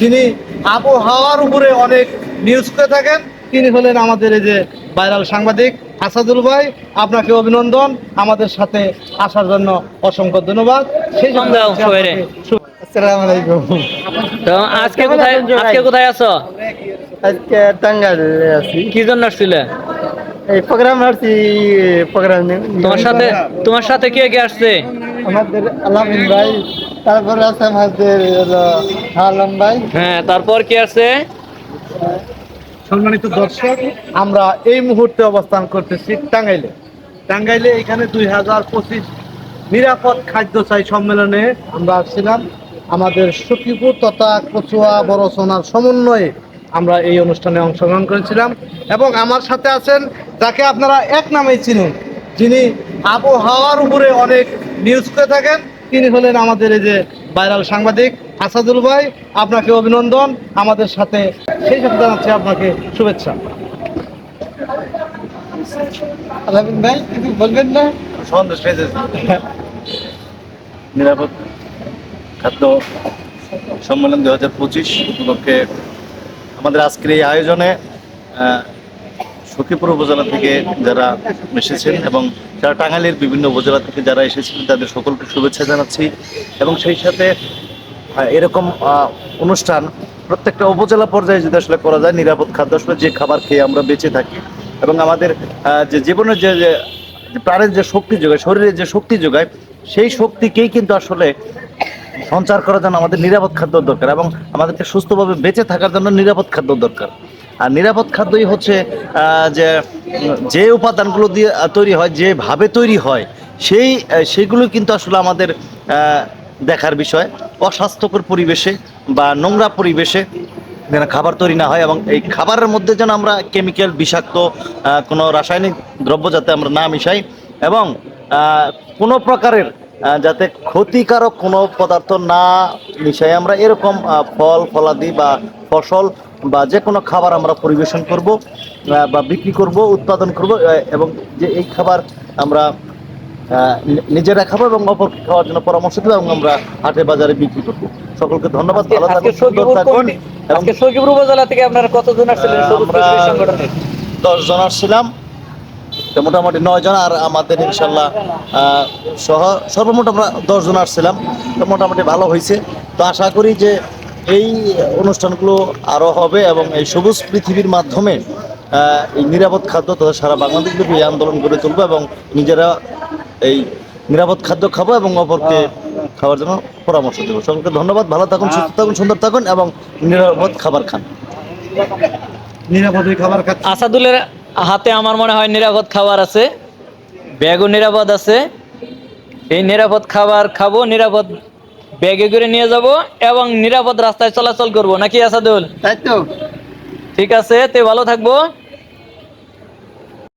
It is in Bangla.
যিনি আবহাওয়ার উপরে অনেক নিউজ করে থাকেন তিনি হলেন আমাদের এই যে ভাইরাল সাংবাদিক আসাদুল ভাই। আপনাকে অভিনন্দন আমাদের সাথে আসার জন্য অসংখ্য ধন্যবাদ। সেই আসসালামু আলাইকুম। তো আজকে কোথায় আজকে কোথায় আছো? আজকে টাঙ্গাইল আছি। কি জন্য আসছিলে? এই প্রোগ্রাম আসছি প্রোগ্রাম তোমার সাথে তোমার সাথে কে কে আসছে? আমাদের আলামিন ভাই। তারপরে আছে আমাদের আলম ভাই। হ্যাঁ তারপর কি আছে? সম্মানিত দর্শক আমরা এই মুহূর্তে অবস্থান করতেছি টাঙ্গাইলে। টাঙ্গাইলে এখানে দুই হাজার পঁচিশ নিরাপদ খাদ্য চাই সম্মেলনে আমরা আসছিলাম। আমাদের সখীপুর তথা কচুয়া বড়সোনার সমন্বয়ে আমরা এই অনুষ্ঠানে অংশগ্রহণ করেছিলাম। এবং আমার সাথে আছেন যাকে আপনারা এক নামেই চিনুন যিনি আবহাওয়ার উপরে অনেক নিউজ করে থাকেন। তিনি হলেন আমাদের এই যে ভাইরাল সাংবাদিক আসাদুল ভাই আপনাকে অভিনন্দন আমাদের সাথে সেই সাথে জানাচ্ছি আপনাকে শুভেচ্ছা। আলামিন ভাই কিছু বলবেন না? সন্দেশ নিরাপদ খাদ্য সম্মেলন দু হাজার পঁচিশ উপলক্ষে আমাদের আজকের এই আয়োজনে আহ, সখীপুর উপজেলা থেকে যারা এসেছেন এবং যারা টাঙ্গাইলের বিভিন্ন উপজেলা থেকে যারা এসেছিলেন, তাদের সকলকে শুভেচ্ছা জানাচ্ছি। এবং সেই সাথে এরকম অনুষ্ঠান প্রত্যেকটা উপজেলা পর্যায়ে যদি আসলে করা যায়, নিরাপদ খাদ্য আসলে যে খাবার খেয়ে আমরা বেঁচে থাকি এবং আমাদের যে জীবনের যে প্রাণের যে শক্তি যোগায়, শরীরের যে শক্তি যোগায়, সেই শক্তিকেই কিন্তু আসলে সঞ্চার করার জন্য আমাদের নিরাপদ খাদ্য দরকার এবং আমাদেরকে সুস্থভাবে বেঁচে থাকার জন্য নিরাপদ খাদ্য দরকার। আর নিরাপদ খাদ্যই হচ্ছে যে যে উপাদানগুলো দিয়ে তৈরি হয় যেভাবে তৈরি হয়, সেই সেগুলো কিন্তু আসলে আমাদের দেখার বিষয়। অস্বাস্থ্যকর পরিবেশে বা নোংরা পরিবেশে যেন খাবার তৈরি না হয় এবং এই খাবারের মধ্যে যেন আমরা কেমিক্যাল, বিষাক্ত কোনো রাসায়নিক দ্রব্য যাতে আমরা না মিশাই এবং কোনো প্রকারের যাতে ক্ষতিকারক কোনো পদার্থ না মিশাই। আমরা এরকম ফল, ফলাদি বা ফসল বা যে কোনো খাবার আমরা পরিবেশন করব বা বিক্রি করব উৎপাদন করব এবং যে এই খাবার আমরা নিজেরা খাব এবং অপরকে খাওয়ার জন্য পরামর্শ দেবো এবং আমরা হাটে বাজারে বিক্রি করব। সকলকে ধন্যবাদ ভালো থাকুন সুন্দর থাকুন আজকে সখীপুর উপজেলা থেকে আপনারা কতজন আসছিলেন? আমরা দশ জন আসছিলাম। মোটামুটি নয় জন আর আমাদের ইনশাল্লাহ সহ সর্বমোট আমরা দশ জন আসছিলাম। তো মোটামুটি ভালো হয়েছে। তো আশা করি যে এই অনুষ্ঠানগুলো আরও হবে এবং এই সবুজ পৃথিবীর মাধ্যমে এই নিরাপদ খাদ্য তথা সারা বাংলাদেশ ব্যাপী এই আন্দোলন গড়ে তুলবো এবং নিজেরা এই নিরাপদ খাদ্য খাব এবং অপরকে খাওয়ার জন্য পরামর্শ দেবো। সকলকে ধন্যবাদ ভালো থাকুন সুস্থ থাকুন সুন্দর থাকুন এবং নিরাপদ খাবার খান। নিরাপদ খাবার খাচ্ছে। আসাদুলের হাতে আমার মনে হয় নিরাপদ খাবার আছে ব্যাগও নিরাপদ আছে। এই নিরাপদ খাবার খাব নিরাপদ ব্যাগে করে নিয়ে যাব এবং নিরাপদ রাস্তায় চলাচল করব। নাকি আসাদুল? তাই তো। ঠিক আছে তে ভালো থাকব।